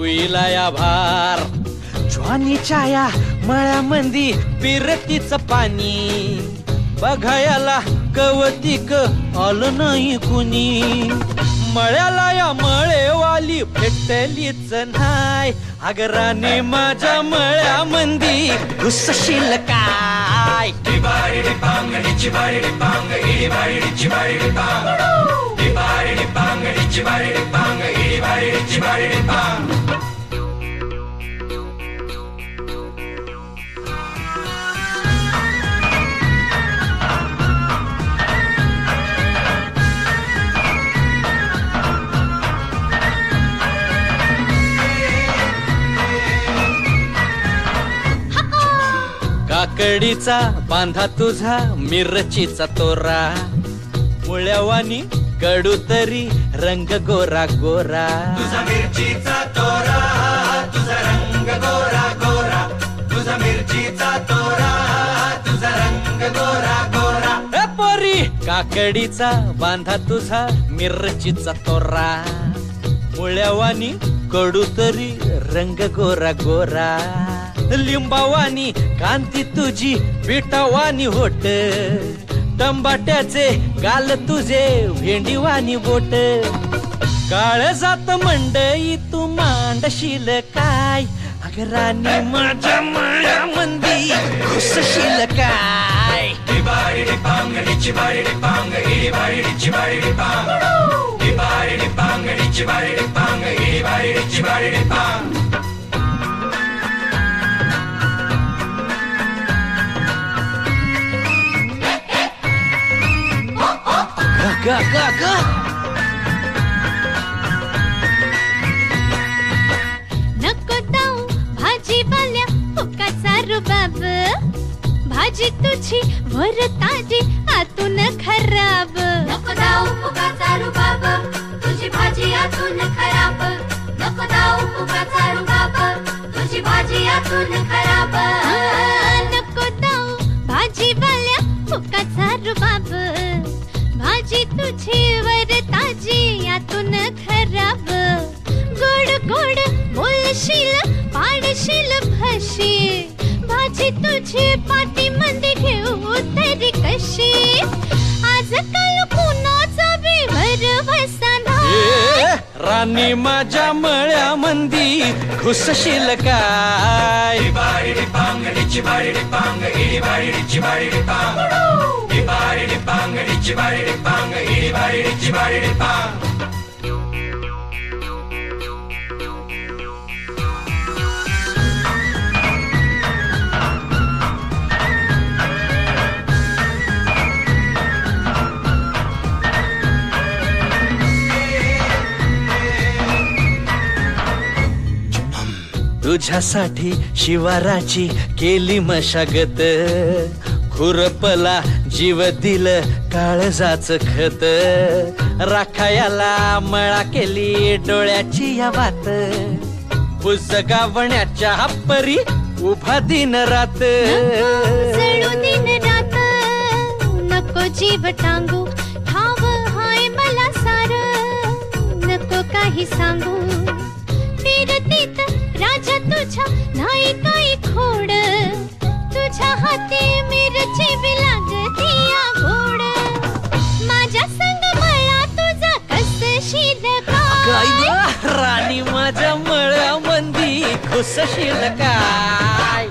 हुईला या भार. ज्वानीच्या या मळ्यामंदी पिरतीच पाणी. बघायला कवतिक आलं नाही कुणी. मळ्याला या मळेवाली भेटलीच नाही. अगराने माझ्या मळ्यामंदी घुसशील काय? काकडीचा बांधा तुझा मिरचीचा तोरा. मुळ्यावानी कडू तरी रंग गोरा गोरा. तुझा मिरचीचा तोरा तुझा रंग गोरा गोरा. तुझा मिरचीचा तोरा तुझा रंग गोरा गोरा. ए पोरी काकडीचा बांधा तुझा मिरचीचा तोरा. मुळ्यावानी कडू तरी रंग गोरा गोरा. लिंबावानी कांती तुझी पिठावानी होट. टंबाट्याचे गाल तुझे भेंडीवानी बोट. काळ जात मंडई तू मांडशील काय? अगरानी माझ्या माळ्यामंदी घुसशील काय? डिबाडी पांग डिची बाडी पांग. इडी बाडी डिची बाडी पांग. डिबाडी पांग डिची बाडी पांग इडी बाडी डिची पांग. ग ग ग नको जाऊ भाजीपाल्या फुकाचा रुबाब. भाजी तुझी वर ताजी आतून खराब. नको जाऊ फुकाचा बोलशील पाडशील फशी भाजी तुझी पाठी मध्ये ठेवू तरी कशी? आजकाल कुणाचा नाही ए, राणी माझ्या मळ्यामंदी घुसशील काय? इडी इडी पांग. तुझ्यासाठी शिवाराची केली मशागत. खुरपला जीव दिल काळजाच खत. राखायाला मळा केली डोळ्याची या बात गावण्याच्या परी उभा दिन रात. दिन रात नको जीव टांगू. ठाव हाय मला सार नको काही सांगू. निरतीत राजा तुझ्या नाही काही खोड. तुझ्या हाती मिरची बी लागती गोड माझ्या संग मला तुझा कस शील? राणी माझ्या मळ्यामंदी खुसशील काय?